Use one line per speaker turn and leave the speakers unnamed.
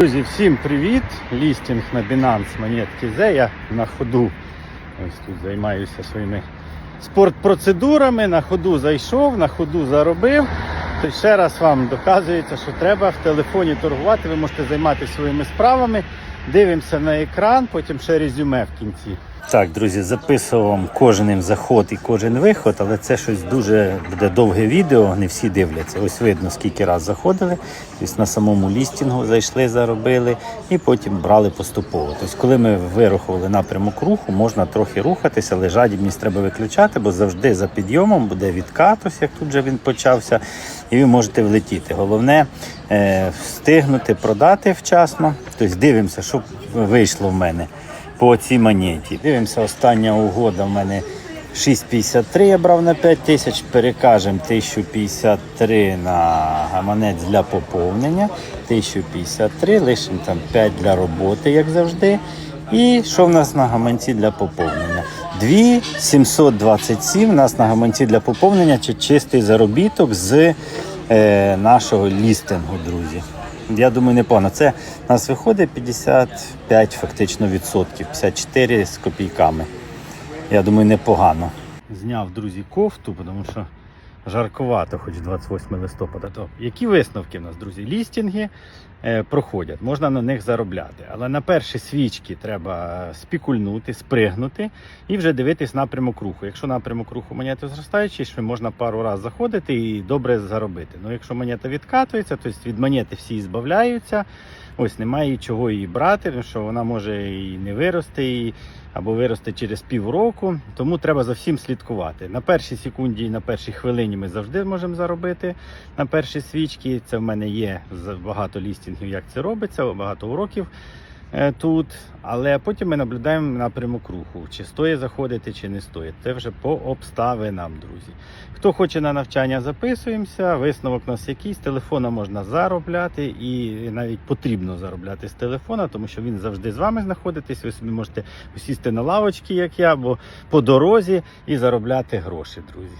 Друзі, всім привіт! Лістінг на Binance монетки Z. Я на ходу ось тут займаюся своїми спортпроцедурами. На ходу зайшов, на ходу заробив. То ще раз вам доказується, що треба в телефоні торгувати. Ви можете займатися своїми справами. Дивимося на екран, потім ще резюме в кінці. Так, друзі, записував вам кожен заход і кожен виход, але це щось дуже буде довге відео, не всі дивляться. Ось видно, скільки раз заходили. Тобто на самому лістінгу зайшли, заробили і потім брали поступово. Тобто, коли ми вирахували напрямок руху, можна трохи рухатися, але жадібність треба виключати, бо завжди за підйомом буде відкат, ось як тут же він почався, і ви можете влетіти. Головне е, встигнути продати вчасно. Тобто дивимося, що вийшло в мене по цій монеті. Дивимося, остання угода в мене 6,53 я брав на 5 тисяч, перекажемо 1053 на гаманець для поповнення, 1053, лишимо там 5 для роботи, як завжди. І що в нас на гаманці для поповнення? 2727 у нас на гаманці для поповнення чи чистий заробіток з е, нашого лістингу, друзі. Я думаю, непогано. Це у нас виходить 55 фактично відсотків, 54 з копійками. Я думаю, непогано. Зняв, друзі, кофту, тому що жаркувато, хоч 28 листопада. То які висновки в нас, друзі? Лістінги е, проходять, можна на них заробляти. Але на перші свічки треба спікульнути, спригнути і вже дивитись напрямок руху. Якщо напрямок руху монети зростаючий, що можна пару разів заходити і добре заробити. Ну якщо монета відкатується, то від монети всі збавляються. Ось немає чого її брати, тому що вона може і не вирости, або вирости через півроку. Тому треба за всім слідкувати. На першій секунді і на першій хвилині ми завжди можемо заробити на перші свічки. Це в мене є багато лістінгів, як це робиться, багато уроків тут. Але потім ми наблюдаємо напрямок руху, чи стоїть заходити, чи не стоїть. Це вже по обставинам, друзі. Хто хоче на навчання, записуємося. Висновок у нас якийсь. Телефона можна заробляти і навіть потрібно заробляти з телефона, тому що він завжди з вами знаходитесь. Ви собі можете сісти на лавочки, як я, або по дорозі і заробляти гроші, друзі.